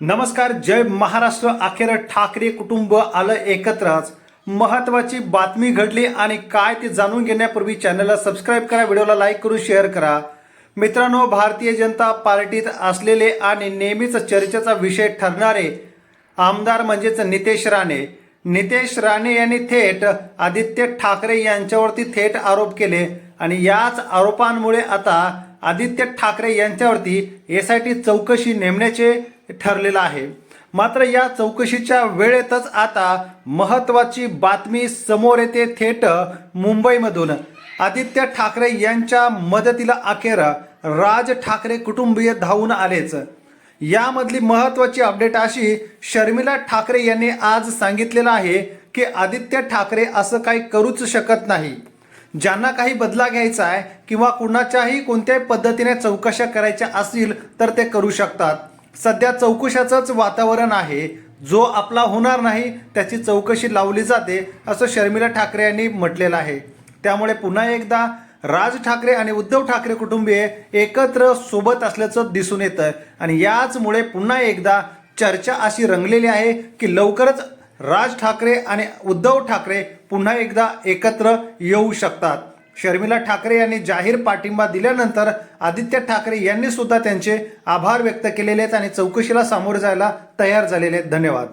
नमस्कार जय महाराष्ट्र. अखेर ठाकरे कुटुंब आलं एकत्रच महत्वाची बातमी घडली आणि काय ते जाणून घेण्यापूर्वी चॅनलला सबस्क्राईब करा व्हिडिओला लाईक करून शेअर करा. मित्रांनो भारतीय जनता पार्टीत असलेले आणि नेहमीच चर्चेचा विषय ठरणारे आमदार म्हणजेच नितेश राणे. नितेश राणे यांनी थेट आदित्य ठाकरे यांच्यावरती थेट आरोप केले आणि याच आरोपांमुळे आता आदित्य ठाकरे यांच्यावरती एस आय टी चौकशी नेमण्याचे ठरलेलं आहे. मात्र या चौकशीच्या वेळेतच आता महत्वाची बातमी समोर येते थेट मुंबईमधून. आदित्य ठाकरे यांच्या मदतीला अखेर राज ठाकरे कुटुंबीय धावून आलेच. यामधली महत्वाची अपडेट अशी शर्मिला ठाकरे यांनी आज सांगितलेलं आहे की आदित्य ठाकरे असं काही करूच शकत नाही. ज्यांना काही बदला घ्यायचा आहे किंवा कुणाच्याही कोणत्याही पद्धतीने चौकशा करायच्या असतील तर ते करू शकतात. सध्या चौकशाचंच वातावरण आहे. जो आपला होणार नाही त्याची चौकशी लावली जाते असं शर्मिला ठाकरे यांनी म्हटलेलं आहे. त्यामुळे पुन्हा एकदा राज ठाकरे आणि उद्धव ठाकरे कुटुंबीय एकत्र सोबत असल्याचं दिसून येतं आणि याचमुळे पुन्हा एकदा चर्चा अशी रंगलेली आहे की लवकरच राज ठाकरे आणि उद्धव ठाकरे पुन्हा एकदा एकत्र येऊ शकतात. शर्मिला ठाकरे यांनी जाहीर पाठिंबा दिल्यानंतर आदित्य ठाकरे यांनी सुद्धा त्यांचे आभार व्यक्त केलेले आहेत आणि चौकशीला सामोरे जायला तयार झालेले आहेत. धन्यवाद.